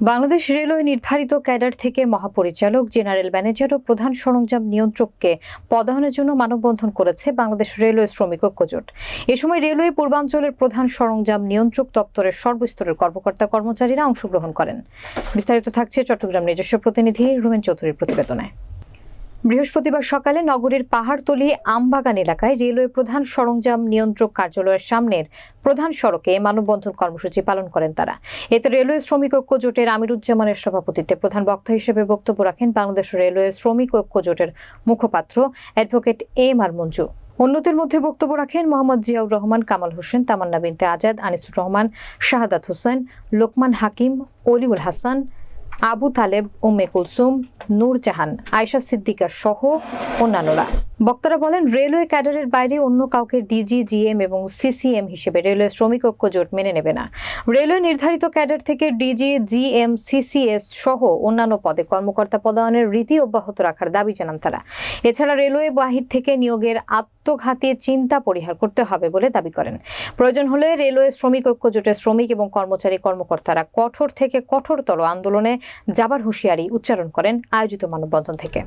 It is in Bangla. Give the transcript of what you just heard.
বাংলাদেশ রেলওয়ে নির্ধারিত ক্যাডার থেকে মহাপরিচালক, জেনারেল ম্যানেজার ও প্রধান সরঞ্জাম নিয়ন্ত্রককে পদায়নের জন্য মানববন্ধন করেছে বাংলাদেশ রেলওয়ে শ্রমিক ঐক্যজোট এ সময় রেলওয়ে পূর্বাঞ্চলের প্রধান সরঞ্জাম নিয়ন্ত্রক দপ্তরের সর্বস্তরের কর্মকর্তা কর্মচারীরা অংশগ্রহণ করেন। বিস্তারিত থাকছে চট্টগ্রাম নিজস্ব প্রতিনিধি রুমেন চৌধুরীর প্রতিবেদনে। বৃহস্পতিবার সকালে নগরীর পাহাড়তলি আমবাগান এলাকায় রেলওয়ে প্রধান সরঞ্জাম নিয়ন্ত্রক কার্যালয়ের সামনের প্রধান সড়কে মানববন্ধন কর্মসূচি পালন করেন তারা। এতে রেলওয়ে শ্রমিক ঐক্য জোটের আমিরুজ্জামানের সভাপতিত্বে প্রধান বক্তা হিসেবে বক্তব্য রাখেন বাংলাদেশ রেলওয়ে শ্রমিক ঐক্য জোটের মুখপাত্র অ্যাডভোকেট এম আর মঞ্জু। অন্যদের মধ্যে বক্তব্য রাখেন মোহাম্মদ জিয়াউর রহমান, কামাল হোসেন, তামান্না বিনতে আজাদ, আনিসুর রহমান, শাহাদাত হোসেন, লোকমান হাকিম, অলিউল হাসান আবু তালেব, উম্মে কুলসুম নূরজাহান আয়শা সিদ্দিকা সহ অন্যান্যরা। বক্তারা বলেন, রেলওয়ে ক্যাডারের বাইরে অন্য কাউকে ডিজি, জিএম এবং সিসিএম হিসেবে রেলওয়ে শ্রমিক ঐক্য জোট মেনে নেবে না। রেলওয়ে নির্ধারিত ক্যাডার থেকে ডিজি, জিএম, সিসিএস সহ অন্যান্য পদে কর্মকর্তা পদায়নের রীতি অব্যাহত রাখার দাবি জানান তারা। এছাড়া রেলওয়ে বাহির থেকে নিয়োগের আত্মঘাতী চিন্তা পরিহার করতে হবে বলে দাবি করেন। প্রয়োজন হলে রেলওয়ে শ্রমিক ঐক্য জোটের শ্রমিক এবং কর্মচারী কর্মকর্তারা কঠোর থেকে কঠোরতর আন্দোলনে যাবার হুঁশিয়ারি উচ্চারণ করেন আয়োজিত মানববন্ধন থেকে।